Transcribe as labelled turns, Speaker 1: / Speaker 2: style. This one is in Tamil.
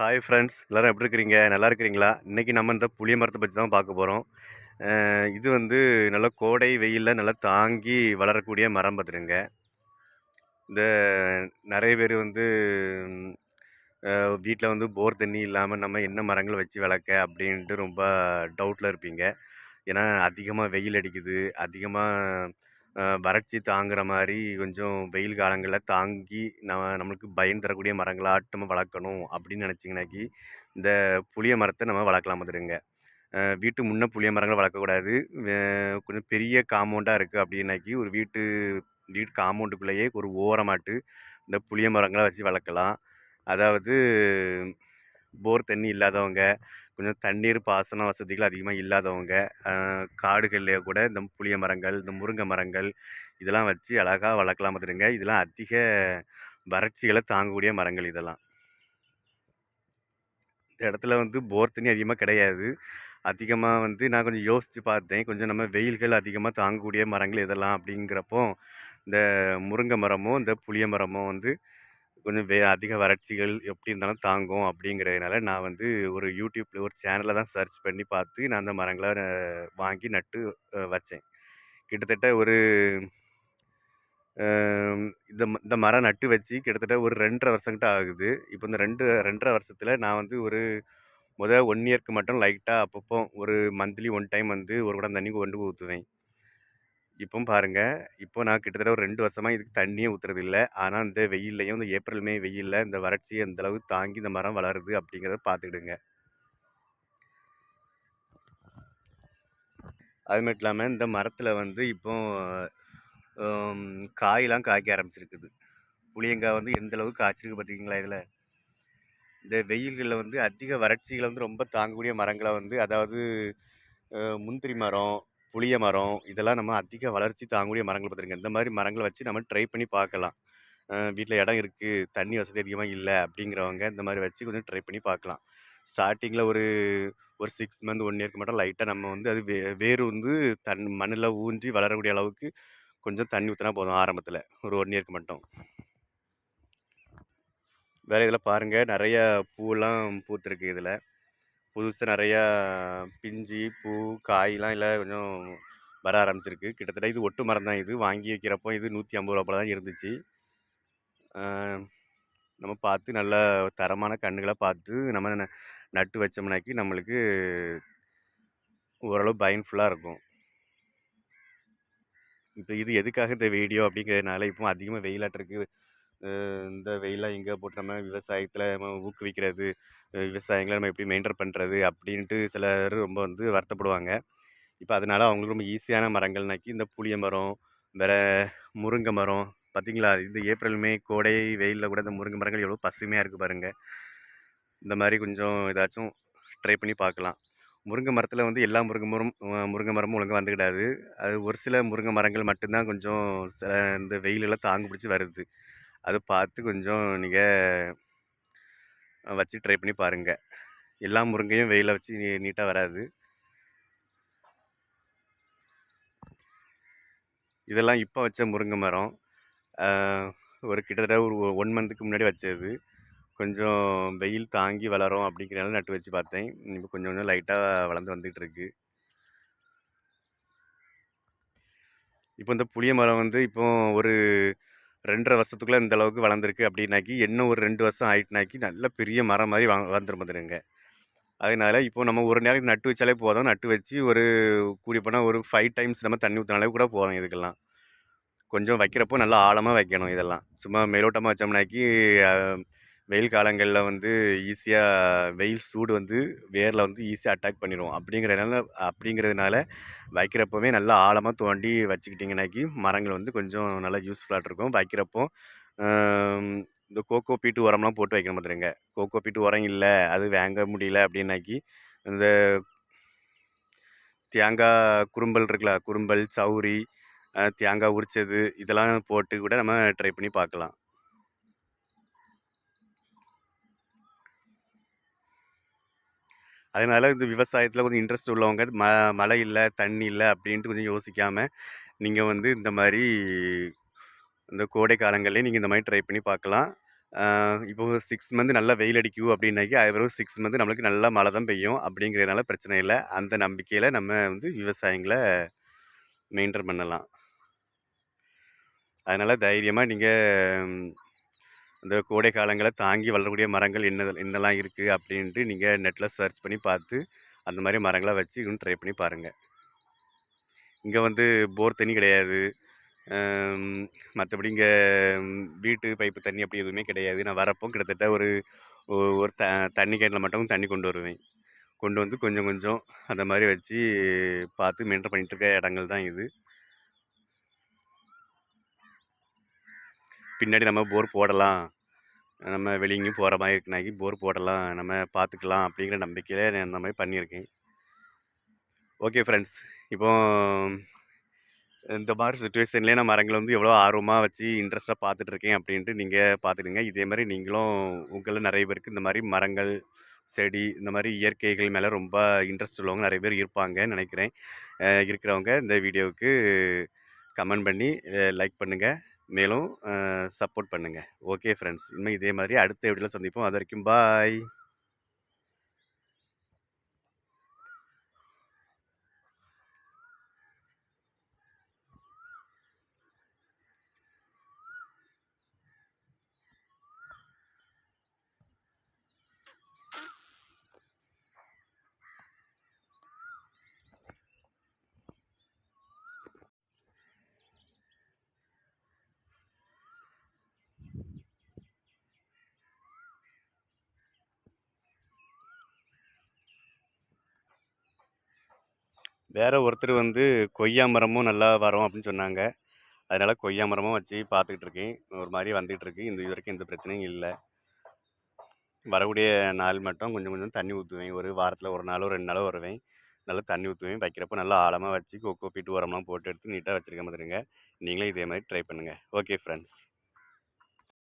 Speaker 1: ஹாய் ஃப்ரெண்ட்ஸ் எல்லோரும் எப்படி இருக்கிறீங்க? நல்லா இருக்கிறீங்களா? இன்றைக்கி நம்ம இந்த புளிய மரத்தை பற்றி தான் பார்க்க போகிறோம் இது வந்து நல்லா கோடை வெயிலில் நல்லா தாங்கி வளரக்கூடிய மரம் பார்த்துருங்க இந்த நிறைய பேர் வந்து வீட்டில் வந்து போர் தண்ணி இல்லாமல் நம்ம என்ன மரங்கள் வச்சு வளர்க்க அப்படின்ட்டு ரொம்ப டவுட்டில் இருப்பீங்க. ஏன்னா அதிகமாக வெயில் அடிக்குது அதிகமாக வறட்சி தாங்குற மாதிரி கொஞ்சம் வெயில் காலங்களில் தாங்கி நம்ம நம்மளுக்கு பயன் தரக்கூடிய மரங்களாட்டம் வளர்க்கணும் அப்படின்னு நினச்சிங்கனாக்கி இந்த புளிய மரத்தை நம்ம வளர்க்கலாம் வந்துடுங்க வீட்டு முன்ன புளிய மரங்கள் வளர்க்கக்கூடாது. கொஞ்சம் பெரிய காம்பவுண்டாக இருக்குது அப்படின்னாக்கி ஒரு வீட்டு வீட்டு காம்பவுண்டுக்குள்ளேயே ஒரு ஓரமாட்டு இந்த புளிய மரங்களை வச்சு வளர்க்கலாம். அதாவது போர் தண்ணி இல்லாதவங்க கொஞ்சம் தண்ணீர் பாசன வசதிகள் அதிகமாக இல்லாதவங்க காடுகள்லேயே கூட இந்த புளிய மரங்கள் இந்த முருங்கை மரங்கள் இதெல்லாம் வச்சு அழகாக வளர்க்கலாம் பார்த்துடுங்க இதெல்லாம் அதிக வறட்சிகளை தாங்கக்கூடிய மரங்கள் இதெல்லாம். இந்த இடத்துல வந்து போர் தண்ணி அதிகமாக கிடையாது. அதிகமாக வந்து நான் கொஞ்சம் யோசித்து பார்த்தேன். கொஞ்சம் நம்ம வெயில்கள் அதிகமாக தாங்கக்கூடிய மரங்கள் இதெல்லாம் அப்படிங்கிறப்போ இந்த முருங்கை மரமும் இந்த புளிய மரமும் வந்து கொஞ்சம் வே அதிக வறட்சிகள் எப்படி இருந்தாலும் தாங்கும் அப்படிங்கிறதுனால நான் வந்து ஒரு யூடியூப்பில் ஒரு சேனலில் தான் சர்ச் பண்ணி பார்த்து நான் அந்த மரங்களை வாங்கி நட்டு வச்சேன். கிட்டத்தட்ட ஒரு இந்த இந்த மரம் நட்டு வச்சு கிட்டத்தட்ட ஒரு ரெண்டரை வருஷங்கிட்ட ஆகுது. இப்போ இந்த ரெண்டு ரெண்டரை வருஷத்தில் நான் வந்து ஒரு முதல் ஒன் இயர்க்கு மட்டும் லைட்டாக அப்பப்போ ஒரு மந்த்லி ஒன் டைம் வந்து ஒரு குடம் தண்ணி கொண்டு ஊற்றுவேன் இப்போ பாருங்க. இப்போ நான் கிட்டத்தட்ட ஒரு ரெண்டு வருஷமாக இதுக்கு தண்ணியே ஊற்றுறது இல்லை. ஆனால் இந்த வெயில்லையும் இந்த ஏப்ரல் மே வெயில்ல இந்த வறட்சி அந்த அளவு தாங்கி இந்த மரம் வளருது அப்படிங்கிறத பார்த்துக்கிடுங்க. அது மட்டும் இல்லாமல் இந்த மரத்தில் வந்து இப்போ காய்லாம் காய்க்க ஆரம்பிச்சிருக்குது. புளியங்காய் வந்து எந்த அளவுக்கு காய்ச்சிருக்கு பார்த்தீங்களா இதில்? இந்த வெயில்களில் வந்து அதிக வறட்சிகளை வந்து ரொம்ப தாங்கக்கூடிய மரங்களை வந்து அதாவது முந்திரி மரம் புளிய மரம் இதெல்லாம் நம்ம அதிக வளர்ச்சி தாங்கக்கூடிய மரங்கள் பார்த்துருங்க. இந்த மாதிரி மரங்களை வச்சு நம்ம ட்ரை பண்ணி பார்க்கலாம். வீட்டில் இடம் இருக்குது தண்ணி வசதி அதிகமாக இல்லை அப்படிங்கிறவங்க இந்த மாதிரி வச்சு கொஞ்சம் ட்ரை பண்ணி பார்க்கலாம். ஸ்டார்டிங்கில் ஒரு ஒரு சிக்ஸ் மந்த் ஒன் இயர்க்கு மட்டும் லைட்டாக நம்ம வந்து அது வே வேர் வந்து தன் மண்ணில் ஊன்றி வளரக்கூடிய அளவுக்கு கொஞ்சம் தண்ணி ஊற்றினா போதும் ஆரம்பத்தில். ஒரு ஒன் இயர்க்கு மட்டும். வேறு இதில் பாருங்கள் நிறைய பூவெல்லாம் பூத்துருக்கு இதில். புதுசாக நிறையா பிஞ்சு பூ காயெலாம் இல்லை கொஞ்சம் வர ஆரம்பிச்சிருக்கு. கிட்டத்தட்ட இது ஒட்டு மரம் தான் இது. வாங்கி வைக்கிறப்போ இது நூற்றி ஐம்பது ரூபா தான் இருந்துச்சு. நம்ம பார்த்து நல்ல தரமான கன்றுகளாக பார்த்து நம்ம நட்டு வச்சோம்னாக்கி நம்மளுக்கு ஓரளவு பயன்ஃபுல்லாக இருக்கும். இப்போ இது எதுக்காக இந்த வீடியோ அப்படிங்கிறதுனால இப்போ அதிகமாக வெயிலாட்டிருக்கு இந்த வெயிலாம் எங்கே போட்டு நம்ம விவசாயத்தில் நம்ம ஊக்குவிக்கிறது விவசாயங்களை நம்ம எப்படி மெயின்டைன் பண்ணுறது அப்படின்ட்டு சிலர் ரொம்ப வந்து வருத்தப்படுவாங்க. இப்போ அதனால் அவங்களுக்கு ரொம்ப ஈஸியான மரங்கள்னாக்கி இந்த புளிய மரம் வேறு முருங்கை மரம் பார்த்திங்களா இந்த ஏப்ரல் மே கோடை வெயிலில் கூட இந்த முருங்கை மரங்கள் எவ்வளோ பசுமையாக இருக்குது பாருங்கள் இந்த மாதிரி கொஞ்சம் ஏதாச்சும் ட்ரை பண்ணி பார்க்கலாம். முருங்கை மரத்தில் வந்து எல்லா முருங்கை மரம் முருங்கை மரமும் ஒழுங்காக வந்துக்கிடாது அது ஒரு சில முருங்கை மரங்கள் மட்டும்தான் கொஞ்சம் இந்த வெயிலெல்லாம் தாங்கு பிடிச்சி வருது. அது பார்த்து கொஞ்சம் நீங்கள் வச்சு ட்ரை பண்ணி பாருங்கள் எல்லா முருங்கையும் வெயிலில் வச்சு நீட்டாக வராது. இதெல்லாம் இப்போ வச்ச முருங்கை மரம். ஒரு கிட்டத்தட்ட ஒரு ஒன் மந்த்துக்கு முன்னாடி வச்சது. கொஞ்சம் வெயில் தாங்கி வளரும் அப்படிங்கிறனால நட்டு வச்சு பார்த்தேன். இப்போ கொஞ்சம் கொஞ்சம் லைட்டாக வளர்ந்து வந்துகிட்டு இருக்கு இப்போ இந்த புளிய மரம் வந்து இப்போ ஒரு ரெண்டரை வருஷத்துக்குள்ளே இந்த அளவுக்கு வளர்ந்துருக்கு அப்படின்னாக்கி இன்னும் ஒரு ரெண்டு வருஷம் ஆயிட்டுனாக்கி நல்ல பெரிய மரம் மாதிரி வந்துடும் வந்துடுங்க அதனால இப்போ நம்ம ஒரு நேரம் நட்டு வச்சாலே போதும். நட்டு வச்சு ஒரு கூடி போனால் ஒரு ஃபைவ் டைம்ஸ் நம்ம தண்ணி ஊற்றினாலே கூட போதும் இதுக்கெல்லாம். கொஞ்சம் வைக்கிறப்போ நல்லா ஆழமாக வைக்கணும் இதெல்லாம். சும்மா மேலோட்டமாக வச்சோம்னாக்கி வெயில் காலங்களில் வந்து ஈஸியாக வெயில் சூடு வந்து வேரில் வந்து ஈஸியாக அட்டாக் பண்ணிடும் அப்படிங்கிறதுனால அப்படிங்கிறதுனால வைக்கிறப்பவே நல்லா ஆழமாக தோண்டி வச்சுக்கிட்டிங்கனாக்கி மரங்கள் வந்து கொஞ்சம் நல்லா யூஸ்ஃபுல்லாக இருக்கும். வைக்கிறப்போ இந்த கோகோ பீட்டு உரம்லாம் போட்டு வைக்கணும் பார்த்துருங்க கோகோ பீட்டு உரம் இல்லை அது வாங்க முடியல அப்படின்னாக்கி இந்த தேங்காய் குறும்பல் இருக்குல்ல குறும்பல் சௌரி தேங்காய் உரிச்சது இதெல்லாம் போட்டு கூட நம்ம ட்ரை பண்ணி பார்க்கலாம். அதனால் இந்த விவசாயத்தில் கொஞ்சம் இன்ட்ரெஸ்ட் உள்ளவங்க ம மழை இல்லை தண்ணி இல்லை அப்படின்ட்டு கொஞ்சம் யோசிக்காமல் நீங்கள் வந்து இந்த மாதிரி இந்த கோடை காலங்கள்லேயே நீங்கள் இந்த மாதிரி ட்ரை பண்ணி பார்க்கலாம் இப்போ சிக்ஸ் மந்த் நல்லா வெயில் அடிக்கும் அப்படின்னாக்கி, அது வெறும் 6 மந்த் நம்மளுக்கு நல்லா மழை தான் பெய்யும். அப்படிங்கிறதுனால பிரச்சனை இல்லை அந்த நம்பிக்கையில் நம்ம வந்து விவசாயங்களை மெயின்டைன் பண்ணலாம். அதனால் தைரியமாக நீங்கள் இந்த கோடை காலங்கள தாங்கி வளரக்கூடிய மரங்கள் என்ன என்னெல்லாம் இருக்குது அப்படின்ட்டு நீங்கள் நெட்டில் சர்ச் பண்ணி பார்த்து, அந்த மாதிரி மரங்களை வச்சு இன்னும் ட்ரை பண்ணி பாருங்கள் இங்கே வந்து போர் தண்ணி கிடையாது. மற்றபடி இங்கே வீட்டு பைப்பு தண்ணி அப்படி எதுவுமே கிடையாது. நான் வரப்போ கிட்டத்தட்ட ஒரு ஒரு த தண்ணி கேட்டில் மட்டும் தண்ணி கொண்டு வருவேன். கொண்டு வந்து கொஞ்சம் கொஞ்சம் அந்த மாதிரி வச்சு பார்த்து மெயின்டைன் பண்ணிகிட்ருக்க இருக்க இடங்கள் தான் இது. பின்னாடி நம்ம போர் போடலாம். நம்ம வெளியேயும் போகிற மாதிரி இருக்குனாக்கி போர் போடலாம். நம்ம பார்த்துக்கலாம் அப்படிங்கிற நம்பிக்கையில நான் அந்த மாதிரி பண்ணியிருக்கேன். Okay friends. இப்போ இந்த மாதிரி சுச்சுவேஷன்லேயே நான் மரங்களை வந்து எவ்வளோ ஆர்வமாக வச்சு இன்ட்ரெஸ்ட்டாக பார்த்துட்ருக்கேன் அப்படின்ட்டு நீங்கள் பார்த்துடுங்க. இதே மாதிரி நீங்களும் உங்களில் நிறைய பேருக்கு இந்த மாதிரி மரங்கள், செடி இந்த மாதிரி இயற்கைகள் மேலே ரொம்ப இன்ட்ரெஸ்ட் உள்ளவங்க நிறைய பேர் இருப்பாங்கன்னு நினைக்கிறேன் இருக்கிறவங்க இந்த வீடியோவுக்கு கமெண்ட் பண்ணி லைக் பண்ணுங்கள் மேலும் சப்போர்ட் பண்ணுங்கள் ஓகே ஃப்ரெண்ட்ஸ். இன்னும் இதே மாதிரி அடுத்த வீடியோல சந்திப்போம். அதுவரைக்கும் பாய். வேற ஒருத்தர் வந்து கொய்யா மரமும் நல்லா வரும் அப்படின்னு சொன்னாங்க. அதனால கொய்யா மரமும் வச்சு பார்த்துக்கிட்டு இருக்கேன். ஒரு மாதிரி வந்துட்டு இருக்கு. இந்த இதுவரைக்கும் எந்த பிரச்சனையும் இல்ல. வரக்கூடிய நாள் மட்டும் கொஞ்சம் கொஞ்சம் தண்ணி ஊத்துவேன். ஒரு வாரத்துல 1 நாளோ, 2 நாளோ வருவேன். நல்லா தண்ணி ஊத்துவேன். வைக்கிறப்போ நல்லா ஆழமா வச்சு கொக்கோ பீட் உரம்லாம் போட்டு எடுத்து நீட்டா வச்சிருக்கேன் பார்த்துக்கங்க. நீங்களும் இதே மாதிரி ட்ரை பண்ணுங்க. Okay friends.